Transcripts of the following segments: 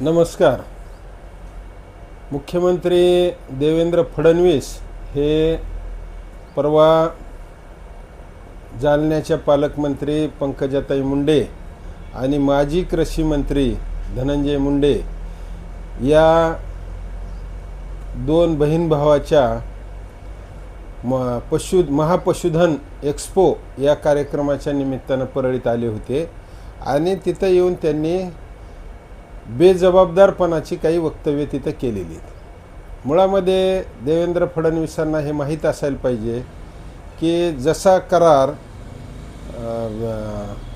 नमस्कार. मुख्यमंत्री देवेंद्र फडणवीस हे परवा जालन्याच्या पालकमंत्री पंकजाताई मुंडे आणि माजी कृषी मंत्री धनंजय मुंडे या दोन बहीण भावाच्या म पशु महापशुधन एक्स्पो या कार्यक्रमाच्या निमित्तानं परळीत आले होते आणि तिथं येऊन त्यांनी बेजबाबदारपणाची काही वक्तव्य तिथं केलेली आहेत. मुळामध्ये देवेंद्र फडणवीसांना हे माहीत असायला पाहिजे की जसा करार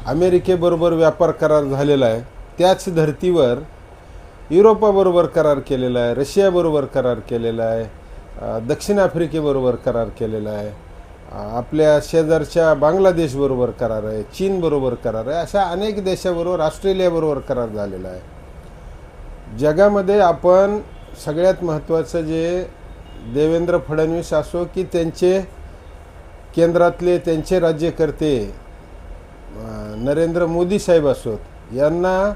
अमेरिकेबरोबर व्यापार करार झालेला आहे त्याच धर्तीवर युरोपाबरोबर करार केलेला आहे रशियाबरोबर करार केलेला आहे दक्षिण आफ्रिकेबरोबर करार केलेला आहे आपल्या शेजारच्या बांगलादेशबरोबर करार आहे चीनबरोबर करार आहे अशा अनेक देशाबरोबर ऑस्ट्रेलियाबरोबर करार झालेला आहे. जगामध्ये आपण सगळ्यात महत्त्वाचं जे देवेंद्र फडणवीस असो की त्यांचे केंद्रातले त्यांचे राज्यकर्ते नरेंद्र मोदी साहेब असोत यांना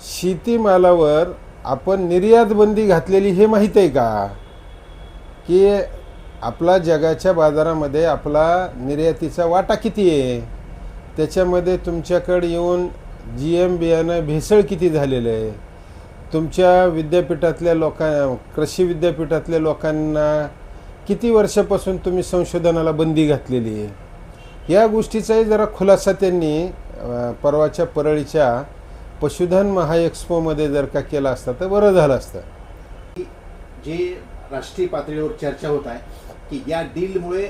शेतीमालावर आपण निर्यात बंदी घातलेली हे माहीत आहे का? की आपला जगाच्या बाजारामध्ये आपला निर्यातीचा वाटा किती आहे? त्याच्यामध्ये तुमच्याकडे येऊन जी एम बियाणं भेसळ किती झालेलं आहे? तुमच्या विद्यापीठातल्या लोकां कृषी विद्यापीठातल्या लोकांना किती वर्षापासून तुम्ही संशोधनाला बंदी घातलेली आहे? या गोष्टीचाही जरा खुलासा त्यांनी परवाच्या परळीच्या पशुधन महाएक्स्पोमध्ये जर का केला असता तर बरं झालं असतं. जे राष्ट्रीय पातळीवर चर्चा होत आहे की या डीलमुळे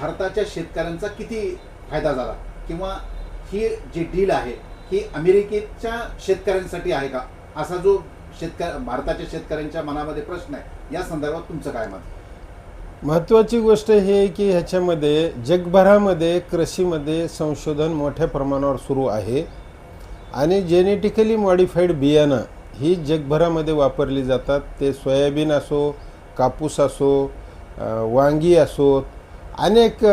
भारताच्या शेतकऱ्यांचा किती फायदा झाला? किंवा ही जी डील आहे ही अमेरिकेच्या शेतकऱ्यांसाठी आहे का? असा जो शेतकऱ्या भारताच्या शेतकऱ्यांच्या मनामध्ये प्रश्न आहे या संदर्भात तुमचं काय मत? महत्त्वाची गोष्ट ही आहे की ह्याच्यामध्ये जगभरामध्ये कृषीमध्ये संशोधन मोठ्या प्रमाणावर सुरू आहे. आणि जेनेटिकली मॉडिफाईड बियाणं ही जगभरामध्ये वापरली जातात. ते सोयाबीन असो कापूस असो वांगी असो अनेक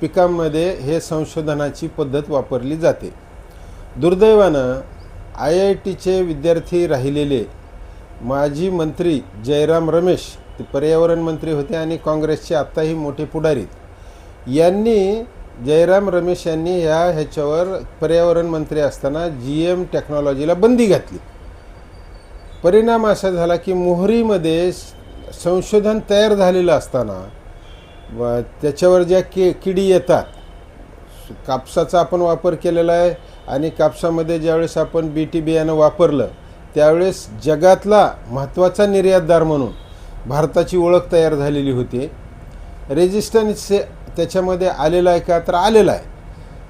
पिकांमध्ये हे संशोधनाची पद्धत वापरली जाते. दुर्दैवानं आय आय टीचे विद्यार्थी राहिलेले माजी मंत्री जयराम रमेश ते पर्यावरण मंत्री होते आणि काँग्रेसचे आत्ताही मोठे पुढारी यांनी जयराम रमेश यांनी ह्या ह्याच्यावर पर्यावरण मंत्री असताना जी एम टेक्नॉलॉजीला बंदी घातली. परिणाम असा झाला की मोहरीमध्ये संशोधन तयार झालेलं असताना व त्याच्यावर ज्या कि किडी येतात कापसाचा आपण वापर केलेला आहे आणि कापसामध्ये ज्यावेळेस आपण बी टी बियाणं वापरलं त्यावेळेस जगातला महत्त्वाचा निर्यातदार म्हणून भारताची ओळख तयार झालेली होती. रेजिस्टन्स त्याच्यामध्ये आलेला आहे का? तर आलेला आहे.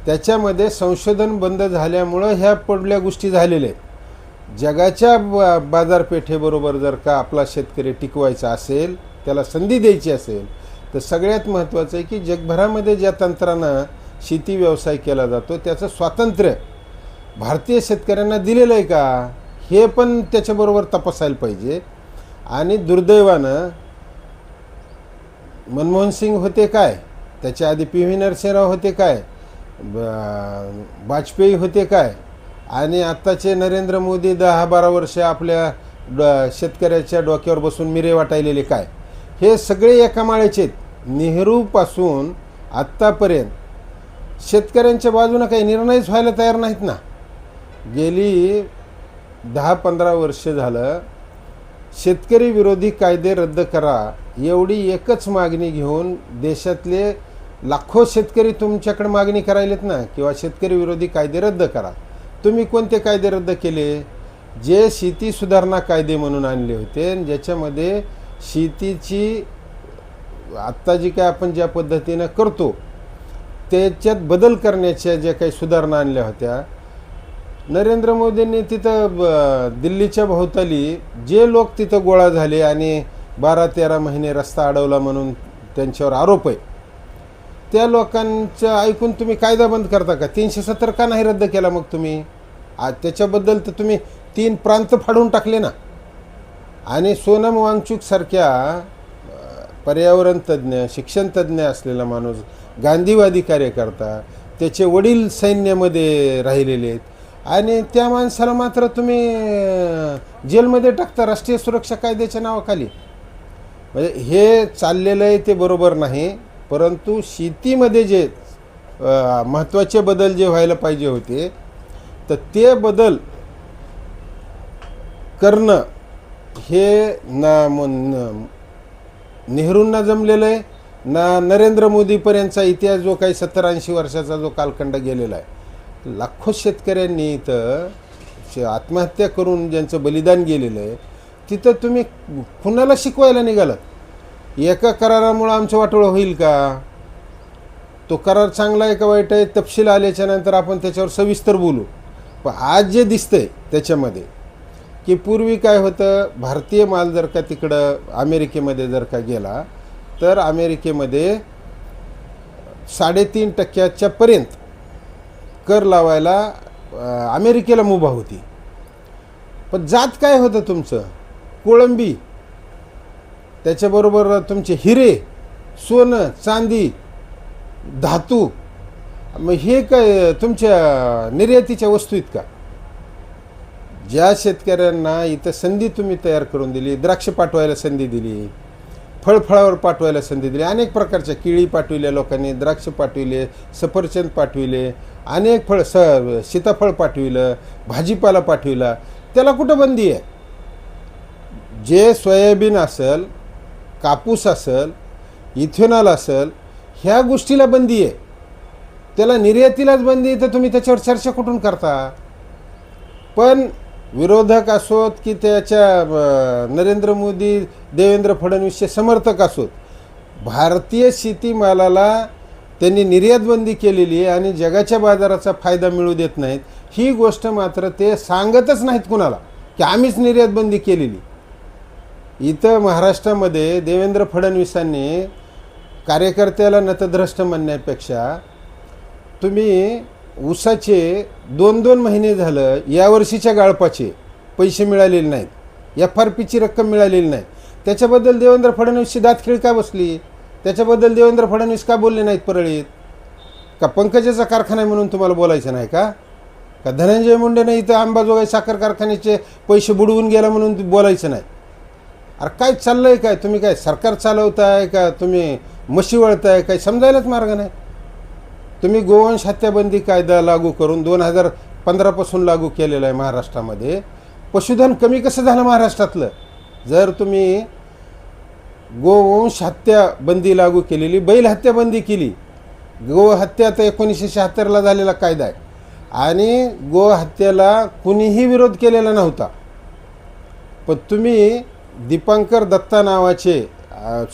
त्याच्यामध्ये संशोधन बंद झाल्यामुळं ह्या पडल्या गोष्टी झालेल्या आहेत. जगाच्या बा बाजारपेठेबरोबर जर का आपला शेतकरी टिकवायचा असेल त्याला संधी द्यायची असेल तर सगळ्यात महत्त्वाचं आहे की जगभरामध्ये ज्या तंत्रानं शेती व्यवसाय केला जातो त्याचं स्वातंत्र्य भारतीय शेतकऱ्यांना दिलेलं आहे का? हे पण त्याच्याबरोबर तपासायला पाहिजे. आणि दुर्दैवानं मनमोहन सिंग होते काय? त्याच्या आधी पी व्ही नरसिंहराव होते काय? ब- वाजपेयी होते काय? आणि आत्ताचे नरेंद्र मोदी दहा बारा वर्ष आपल्या ड शेतकऱ्याच्या डोक्यावर बसून मिरे वाटायलेले काय? हे सगळे एका माळ्याचे आहेत. नेहरूपासून आत्तापर्यंत शेतकऱ्यांच्या बाजूनं काही निर्णयच व्हायला तयार नाहीत ना. गेली दहा पंधरा वर्ष झालं शेतकरी विरोधी कायदे रद्द करा एवढी एकच मागणी घेऊन देशातले लाखो शेतकरी तुमच्याकडे मागणी करायलेत ना किंवा शेतकरी विरोधी कायदे रद्द करा. तुम्ही कोणते कायदे रद्द केले? जे शेती सुधारणा कायदे म्हणून आणले होते आणि ज्याच्यामध्ये शेतीची आत्ता जी काय आपण ज्या पद्धतीनं करतो त्याच्यात बदल करण्याच्या ज्या काही सुधारणा आणल्या होत्या नरेंद्र मोदींनी तिथं ब- दिल्लीच्या भोवताली जे लोक तिथं गोळा झाले आणि बारा तेरा महिने रस्ता अडवला म्हणून त्यांच्यावर आरोप आहे त्या लोकांचं ऐकून तुम्ही कायदा बंद करता का? तीनशे सत्तर का नाही रद्द केला मग तुम्ही? आ त्याच्याबद्दल तर तुम्ही तीन प्रांत फाडून टाकले ना. आणि सोनम वांगचूकसारख्या पर्यावरण तज्ज्ञ शिक्षण तज्ज्ञ असलेला माणूस गांधीवादी कार्यकर्ता त्याचे वडील सैन्यामध्ये राहिलेले आहेत. आणि त्या माणसाला मात्र तुम्ही जेलमध्ये टाकता राष्ट्रीय सुरक्षा कायद्याच्या नावाखाली. म्हणजे हे चाललेलं आहे ते बरोबर नाही परंतु शेतीमध्ये जे महत्त्वाचे बदल जे व्हायला पाहिजे होते तर ते बदल करणं हे ना नेहरूंना जमलेलं आहे. ना नरेंद्र मोदीपर्यंतचा इतिहास जो काही सत्तर ऐंशी वर्षाचा जो कालखंड गेलेला आहे. लाखो शेतकऱ्यांनी इथं शे- आत्महत्या करून ज्यांचं बलिदान गेलेलं आहे तिथं तुम्ही कुणाला शिकवायला निघालात? एका करारामुळं आमचं वाटोळं होईल का? तो करार चांगला आहे का वाईट आहे? तपशील आल्याच्यानंतर आपण त्याच्यावर सविस्तर बोलू. पण आज जे दिसतंय त्याच्यामध्ये की पूर्वी काय होतं भारतीय माल जर का तिकडं अमेरिकेमध्ये जर का गेला तर अमेरिकेमध्ये साडेतीन टक्क्याच्या पर्यंत कर लावायला अमेरिकेला मुभा होती. पण जात काय होतं तुमचं? कोळंबी त्याच्याबरोबर तुमचे हिरे सोनं चांदी धातू मग हे काय तुमच्या निर्यातीच्या वस्तू आहेत का? ज्या शेतकऱ्यांना इथं संधी तुम्ही तयार करून दिली द्राक्ष पाठवायला संधी दिली फळफळावर पाठवायला संधी दिली अनेक प्रकारच्या केळी पाठविल्या लोकांनी द्राक्ष पाठविले सफरचंद पाठविले अनेक फळ स सीताफळ पाठविलं भाजीपाला पाठविला. त्याला कुठं बंदी आहे? जे सोयाबीन असेल कापूस असेल इथेनॉल असेल ह्या गोष्टीला बंदी आहे. त्याला निर्यातीलाच बंदी आहे तर तुम्ही त्याच्यावर चर्चा कुठून करता? पण विरोधक असोत की त्याच्या नरेंद्र मोदी देवेंद्र फडणवीसचे समर्थक असोत. भारतीय शेतीमालाला त्यांनी निर्यातबंदी केलेली आहे आणि जगाच्या बाजाराचा फायदा मिळू देत नाहीत. ही गोष्ट मात्र ते सांगतच नाहीत कुणाला की आम्हीच निर्यातबंदी केलेली. इथं महाराष्ट्रामध्ये देवेंद्र फडणवीसांनी कार्यकर्त्याला नतद्रष्ट म्हणण्यापेक्षा तुम्ही ऊसाचे दोन दोन महिने झालं यावर्षीच्या गाळपाचे पैसे मिळालेले नाहीत. एफ आर पीची रक्कम मिळालेली नाही. त्याच्याबद्दल देवेंद्र फडणवीसची दातखिळ का बसली? त्याच्याबद्दल देवेंद्र फडणवीस का बोलले नाहीत परळीत? का पंकजाचा कारखाना आहे म्हणून तुम्हाला बोलायचं नाही का? का धनंजय मुंडेनं इथं अंबाजोगाई साखर कारखान्याचे पैसे बुडवून गेला म्हणून बोलायचं नाही? अरे काय चाललं आहे काय? तुम्ही काय सरकार चालवताय का? तुम्ही म्हशी वळताय काय? समजायलाच मार्ग नाही. तुम्ही गोवंश हत्याबंदी कायदा लागू करून दोन हजार पंधरापासून लागू केलेला आहे महाराष्ट्रामध्ये. पशुधन कमी कसं झालं महाराष्ट्रातलं? जर तुम्ही गोवंश हत्याबंदी लागू केलेली बैल हत्याबंदी केली गोहत्या तर एकोणीसशे शहात्तरला झालेला कायदा आहे. आणि गोहत्याला कुणीही विरोध केलेला नव्हता. पण तुम्ही दीपांकर दत्ता नावाचे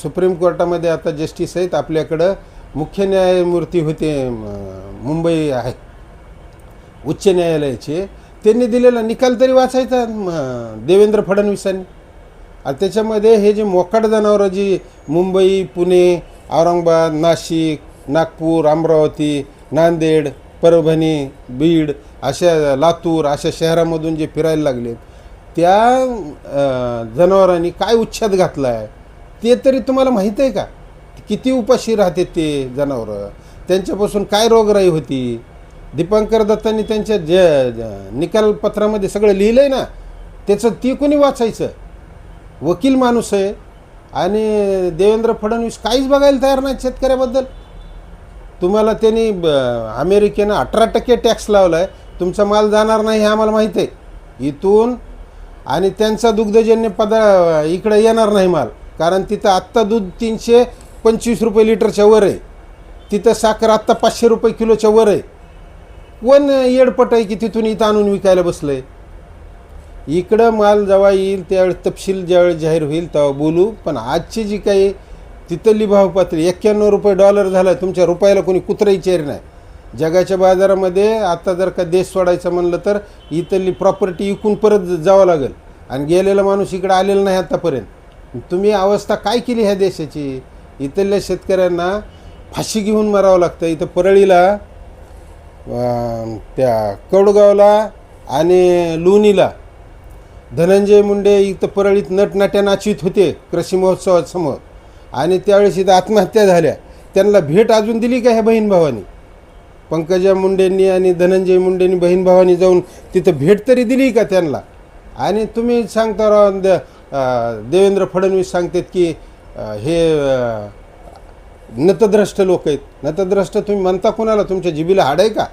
सुप्रीम कोर्टामध्ये आता जस्टिस आहेत आपल्याकडं मुख्य न्यायमूर्ती होते मुंबई आहे उच्च न्यायालयाचे. त्यांनी दिलेला निकाल तरी वाचायचा देवेंद्र फडणवीसांनी. आणि त्याच्यामध्ये हे जे मोकाट जनावरं जी मुंबई पुणे औरंगाबाद नाशिक नागपूर अमरावती नांदेड परभणी बीड अशा लातूर अशा शहरामधून जे फिरायला लागले त्या जनावरांनी काय उच्छाद घातला आहे ते तरी तुम्हाला माहीत आहे का? किती उपाशी राहते ते जनावरं? त्यांच्यापासून काय रोगराई होती? दीपांकर दत्तांनी त्यांच्या जे ज- निकालपत्रामध्ये सगळं लिहिलं आहे ना त्याचं ती कोणी वाचायचं? वकील माणूस आहे. आणि देवेंद्र फडणवीस काहीच बघायला तयार नाहीत शेतकऱ्याबद्दल. तुम्हाला त्यांनी ब- अमेरिकेनं अठरा टक्के टॅक्स लावला आहे तुमचा माल जाणार नाही हे आम्हाला माहीत आहे. इथून आणि त्यांचा दुग्धजन्य पदा इकडं येणार नाही माल. कारण तिथं आत्ता दूध तीनशे पंचवीस रुपये लिटरच्या वर आहे. तिथं साखर आत्ता पाचशे रुपये किलोच्या वर आहे. वन येडपट आहे की तिथून इथं आणून विकायला बसलं आहे इकडं माल जेव्हा येईल त्यावेळेस तपशील ज्यावेळेस जाहीर होईल तेव्हा बोलू. पण आजची जी काही तिथली भाव पातळी एक्क्याण्णव रुपये डॉलर झाला तुमच्या रुपयाला कोणी कुत्रही चेर नाही. जगाच्या बाजारामध्ये आता जर का देश सोडायचं म्हणलं तर इथली प्रॉपर्टी विकून परत जावं लागेल. आणि गेलेला माणूस इकडं आलेला नाही आतापर्यंत. तुम्ही अवस्था काय केली ह्या देशाची? इथल्या शेतकऱ्यांना फाशी घेऊन मरावं लागतं. इथं परळीला त्या कौडगावला आणि लोणीला धनंजय मुंडे इथं परळीत नटनाट्या नाचवीत होते कृषी महोत्सवासमोर. आणि त्यावेळेस इथं आत्महत्या झाल्या. त्यांना भेट अजून दिली का ह्या बहीणभावानी पंकजा मुंडेंनी आणि धनंजय मुंडेंनी बहीण भावानी जाऊन तिथं भेट तरी दिली का त्यांना? आणि तुम्ही सांगता राव द- देवेंद्र फडणवीस सांगतात की हे नतद्रष्ट लोक आहेत. नतद्रष्ट तुम्ही म्हणता कुणाला? तुमच्या जिबीला हाड आहे का?